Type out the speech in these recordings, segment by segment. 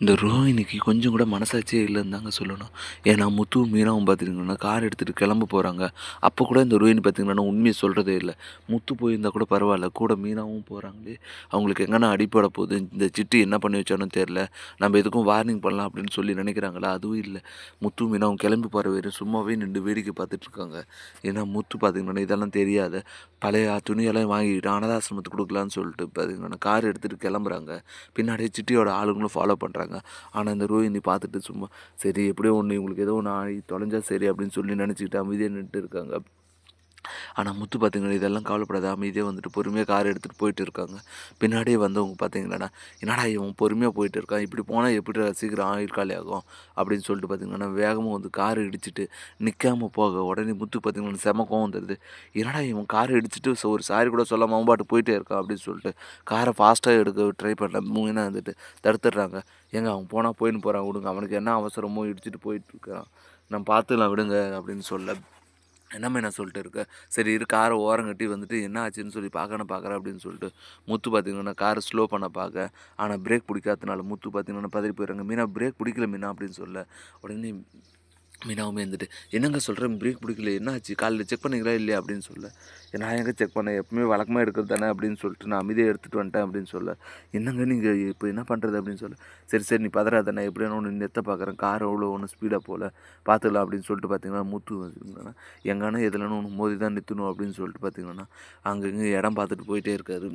இந்த ரோஹினிக்கு கொஞ்சம் கூட மனசாட்சியே இல்லைன்னு தாங்க சொல்லணும். ஏன்னா முத்துவும் மீனாவும் பார்த்துட்டிங்கன்னா கார் எடுத்துகிட்டு கிளம்ப போகிறாங்க அப்போ கூட இந்த ரோஹினி பார்த்திங்கன்னா உண்மையை சொல்கிறதே இல்லை. முத்து போயிருந்தால் கூட பரவாயில்ல. கூட மீனாவும் போகிறாங்களே அவங்களுக்கு எங்கன்னா அடிப்பட போகுது. இந்த சிட்டி என்ன பண்ணி வச்சாலும் தெரில நம்ம எதுக்கும் வார்னிங் பண்ணலாம் அப்படின்னு சொல்லி நினைக்கிறாங்களா? அதுவும் இல்லை. முத்து மீனாவும் கிளம்பி போகிற வரையும் சும்மாவே நின்று வேடிக்கை பார்த்துட்ருக்காங்க ஏன்னா முத்து பார்த்திங்கன்னா இதெல்லாம் தெரியாத பழைய துணியெல்லாம் வாங்கிக்கிட்டு அனாதாசிரமத்துக்கு கொடுக்கலான்னு சொல்லிட்டு பார்த்திங்கன்னா கார் எடுத்துகிட்டு கிளம்புறாங்க. பின்னாடியே சிட்டியோட ஆளுங்களும் ஃபாலோ பண்ணுறாங்க ஆனால் இந்த ரோஹிணி பார்த்துட்டு சும்மா சரி எப்படியோ ஒன்று இவங்களுக்கு ஏதோ ஒன்று ஆகி தொலைஞ்சா சரி அப்படின்னு சொல்லி நினச்சிக்கிட்டு அமைதியாக நின்றுட்டு இருக்காங்க. ஆனால் முத்து பார்த்திங்கன்னா இதெல்லாம் கவலைப்படாத அமைதியாக வந்துட்டு பொறுமையாக கார் எடுத்துகிட்டு போயிட்டு இருக்காங்க. பின்னாடியே வந்தவங்க பார்த்தீங்கன்னா என்னடா இவன் பொறுமையாக போயிட்டு இருக்கான் இப்படி போனால் எப்படி சீக்கிரம் ஆயிற்காலி ஆகும் அப்படின்னு சொல்லிட்டு பார்த்தீங்கன்னா வேகமாக வந்து கார் இடிச்சிட்டு நிற்காம போக உடனே முத்து பார்த்தீங்கன்னா செம கோவம் வந்துடுது என்னடா இவன் கார் இடிச்சிட்டு ஒரு சாரி கூட சொல்லாமல் அவன் பாட்டு போயிட்டே இருக்கான் அப்படின்னு சொல்லிட்டு காரை ஃபாஸ்ட்டாக எடுக்க ட்ரை பண்ண மூவினா வந்துட்டு தடுத்துடுறாங்க. ஏங்க அவன் போனால் போயின்னு போகிறான் விடுங்க அவனுக்கு என்ன அவசரமோ இடிச்சிட்டு போயிட்டு இருக்கான். நான் பார்த்துக்கலாம் விடுங்க அப்படின்னு சொல்ல என்ன என்ன சொல்லிட்டு இருக்க? சரி இரு காரை ஓரம் கட்டி வந்துட்டு என்ன ஆச்சுன்னு சொல்லி பார்க்கணும் பார்க்குறேன் அப்படின்னு சொல்லிட்டு முத்து பார்த்தீங்கன்னா காரை ஸ்லோ பண்ண பார்க்க. ஆனால் பிரேக் பிடிக்காதனால முத்து பார்த்தீங்கன்னா பதறி போயிடுறாங்க. மீனா பிரேக் பிடிக்கல மீனா அப்படின்னு சொல்ல. உடனே மீனாவுமே இருந்துட்டு என்னங்க சொல்கிறேன் பிரேக் பிடிக்கல. என்ன ஆச்சு காலையில் செக் பண்ணிக்கலாம் இல்லையா? அப்படின்னு சொல்ல. நான் எங்கே செக் பண்ணேன்? எப்பவுமே வழக்கமாக எடுக்கிறது தானே? அப்படின்னு சொல்லிட்டு நான் அமைதியாக எடுத்துகிட்டு வந்துட்டேன் அப்படின்னு சொல்ல. என்னங்க நீங்கள் இப்போ என்ன பண்ணுறது அப்படின்னு சொல்ல. சரி சரி நீ பதறாத நான் எப்படியான ஒன்று நெத்த பார்க்குறேன் கார் அவ்வளோ ஒன்று ஸ்பீடாக போகல. பார்த்துக்கலாம் அப்படின்னு சொல்லிட்டு பார்த்தீங்கன்னா மூத்து வச்சுருந்தாங்கன்னா எங்கன்னா எதுலன்னு ஒன்று மோதி தான் நிறுத்தணும் அப்படின்னு சொல்லிட்டு பார்த்தீங்கன்னா அங்கங்கே இடம் பார்த்துட்டு போயிட்டே இருக்காரு.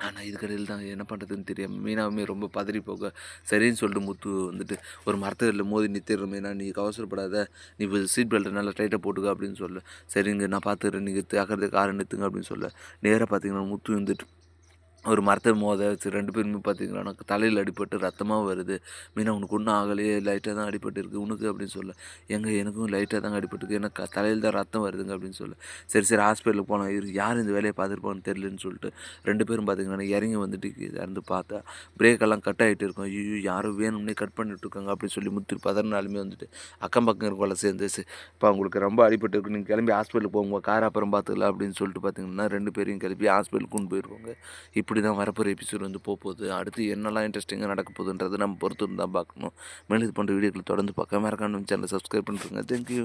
ஆனால் இதுக்கடையில் தான் என்ன பண்ணுறதுன்னு தெரியாமல் மீனாவுமே ரொம்ப பதறி போக சரின்னு சொல்லிட்டு முத்து வந்துட்டு ஒரு மரத்தில் மோதி நிறுத்திடுற மீனா நீ அவசரப்படாத நீ சீட் பெல்ட்டை நல்லா டைட்டாக போட்டுக்க அப்படின்னு சொல்ல. சரிங்க நான் பார்த்துக்கிறேன் நீங்கள் அக்கறதுக்கு காரை நிறுத்துங்க அப்படின்னு சொல்ல. நேராக பார்த்தீங்கன்னா முத்து வந்துட்டு ஒரு மரத்தை மோத வச்சு ரெண்டு பேருமே பார்த்தீங்கன்னா தலையில் அடிபட்டு ரத்தமாக வருது. மீனா உனக்கு ஒன்றும் ஆகலையே லைட்டாக தான் அடிபட்டு இருக்குது உனக்கு அப்படின்னு சொல்ல. எங்கே எனக்கும் லைட்டாக தாங்க அடிபட்டுருக்கு எனக்கு தலையில் தான் ரத்தம் வருதுங்க அப்படின்னு சொல்ல. சரி சரி ஹாஸ்பிட்டலுக்கு போனோம் இரு யார் இந்த வேலையை பார்த்துருப்பான்னு தெரியலன்னு சொல்லிட்டு ரெண்டு பேரும் பார்த்தீங்கன்னா இறங்கி வந்துட்டு இறந்து பார்த்தா பிரேக்கெல்லாம் கட் ஆகிட்டு இருக்கும். ஐயோ யாரும் வேணும்னே கட் பண்ணிட்டு இருக்காங்க அப்படின்னு சொல்லி முத்து பதினாலுமே வந்துட்டு அக்கம் பக்கம் இருக்கோம்ல சேர்ந்து இப்போ அவங்களுக்கு ரொம்ப அடிபட்டு இருக்கு. நீங்கள் கிளம்பி ஹாஸ்பிட்டலுக்கு போங்க. கார் அப்புறம் பார்த்துக்கலாம். அப்படின்னு சொல்லிட்டு பார்த்தீங்கன்னா ரெண்டு பேரையும் கிளம்பி ஹாஸ்பிட்டலுக்கு கொண்டு போயிடுவாங்க இப்படி தான் வரப்போகிற எபிசோட் வந்து போக போகுது அடுத்து என்னெல்லாம் இன்ட்ரெஸ்டிங்காக நடக்க போகுதுன்றது நம்ம பொறுத்து தான் பார்க்கணும். மேலும் இது போன்ற வீடியோக்களை தொடர்ந்து பார்க்காம இருக்கான்னு சேனலை சப்ஸ்கிரைப் பண்ணுறேங்க தேங்க்யூ